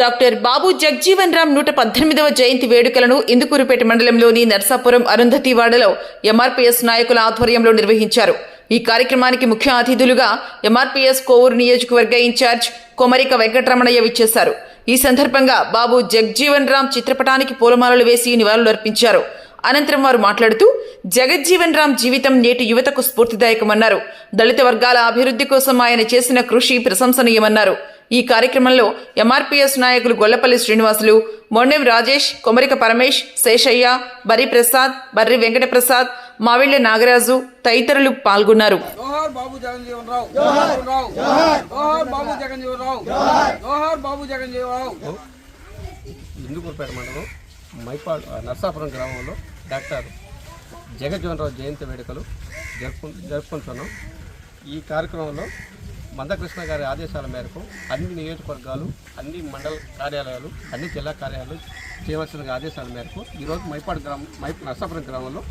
Doctor Babu Jagjivan Ram నూట పద్దెనిమిదవ జయంతి వేడుకలను ఇందుకూరుపేట మండలంలోని నర్సాపురం అరుంధతివాడలో ఎంఆర్పీఎస్ నాయకుల ఆధ్వర్యంలో నిర్వహించారు. ఈ కార్యక్రమానికి ముఖ్య అతిథులుగా ఎంఆర్పీఎస్ కోవూరు నియోజకవర్గ ఇన్ఛార్జ్ కొమరిక వెంకటరమణయ్య విచ్చేశారు. ఈ సందర్భంగా బాబు జగ్జీవన్ రామ్ చిత్రపటానికి పూలమాలలు వేసి నివాళులర్పించారు. అనంతరం వారు మాట్లాడుతూ జగజ్జీవన్ రామ్ జీవితం నేటి యువతకు స్ఫూర్తిదాయకమన్నారు. దళిత వర్గాల అభివృద్ధి కోసం ఆయన చేసిన కృషి ప్రశంసనీయమన్నారు. ఈ కార్యక్రమంలో ఎంఆర్పీఎస్ నాయకులు గొల్లపల్లి శ్రీనివాసులు మొండెం రాజేష్ కొమరిక పరమేష్ శేషయ్య బర్రి ప్రసాద్ బర్రి వెంకటప్రసాద్ మావిళ్ళ నాగరాజు తదితరులు పాల్గొన్నారు. జోహార్ బాబు జగన్జీవన్ రావు జోహార్ రావు జోహార్ బాబు జగన్జీవన్ రావు జోహార్ బాబు జగన్జీవన్ రావు. ఇందుకూరుపేట మండలం మైపాడు నర్సాపురం గ్రామంలో డాక్టర్ జగజ్జీవనరావు జయంతి వేడుకలు జరుపు జరుపుకుంటున్నాం. ఈ కార్యక్రమంలో మందకృష్ణ గారి ఆదేశాల మేరకు అన్ని నియోజకవర్గాలు అన్ని మండల కార్యాలయాలు అన్ని జిల్లా కార్యాలయాలు చేయవలసిన ఆదేశాల మేరకు ఈరోజు మైపాడు గ్రామం మై నర్సాపురం గ్రామంలో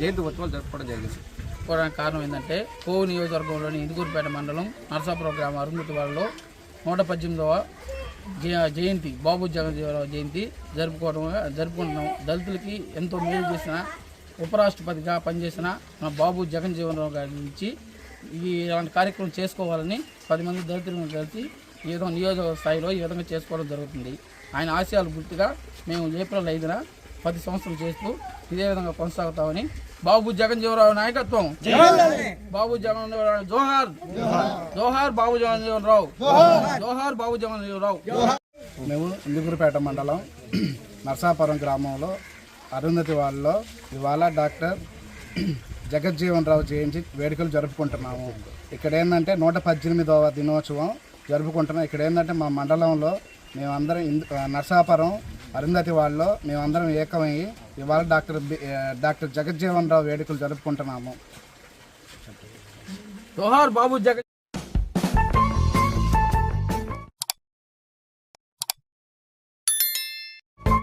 జయంతి ఉత్సవాలు జరుపుకోవడం జరిగింది. పోవడానికి కారణం ఏంటంటే కోవు నియోజకవర్గంలోని ఇందుకూరుపేట మండలం నరసాపురం గ్రామ అరుంధతి వాళ్ళలో నూట పద్దెనిమిదవ జయంతి బాబు జగన్జీవరావు జయంతి జరుపుకోవడం జరుపుకుంటున్నాం. దళితులకి ఎంతో మేలు చేసిన ఉపరాష్ట్రపతిగా పనిచేసిన మా బాబు జగన్జీవనరావు గారి నుంచి ఈ ఇలాంటి కార్యక్రమం చేసుకోవాలని పది మంది దళితులను కలిసి ఈ విధంగా నియోజక స్థాయిలో ఈ విధంగా చేసుకోవడం జరుగుతుంది. ఆయన ఆశయాలు గుర్తుగా మేము ఏప్రిల్ ఐదున పది సంవత్సరాలు చేస్తూ ఇదే విధంగా కొనసాగుతామని బాబు జగన్జీవనరావు నాయకత్వం. బాబు జగన్ జోహార్. జోహార్ బాబు జగన్జీవనరావు జోహార్ బాబు జగన్జీవనరావు మేము ఇందుకూరుపేట మండలం నర్సాపురం గ్రామంలో అరుంధతి వాళ్ళలో ఇవాళ డాక్టర్ జగజ్జీవన్ రావు జయంతి వేడుకలు జరుపుకుంటున్నాము. ఇక్కడ ఏంటంటే నూట పద్దెనిమిదవ దినోత్సవం జరుపుకుంటున్నాం. ఇక్కడ ఏంటంటే మా మండలంలో మేమందరం నర్సాపురం అరుంధతి వాళ్ళలో మేమందరం ఏకమయ్యి ఇవాళ డాక్టర్ డాక్టర్ జగజ్జీవన్ రావు వేడుకలు జరుపుకుంటున్నాము. జోహార్ బాబు జగ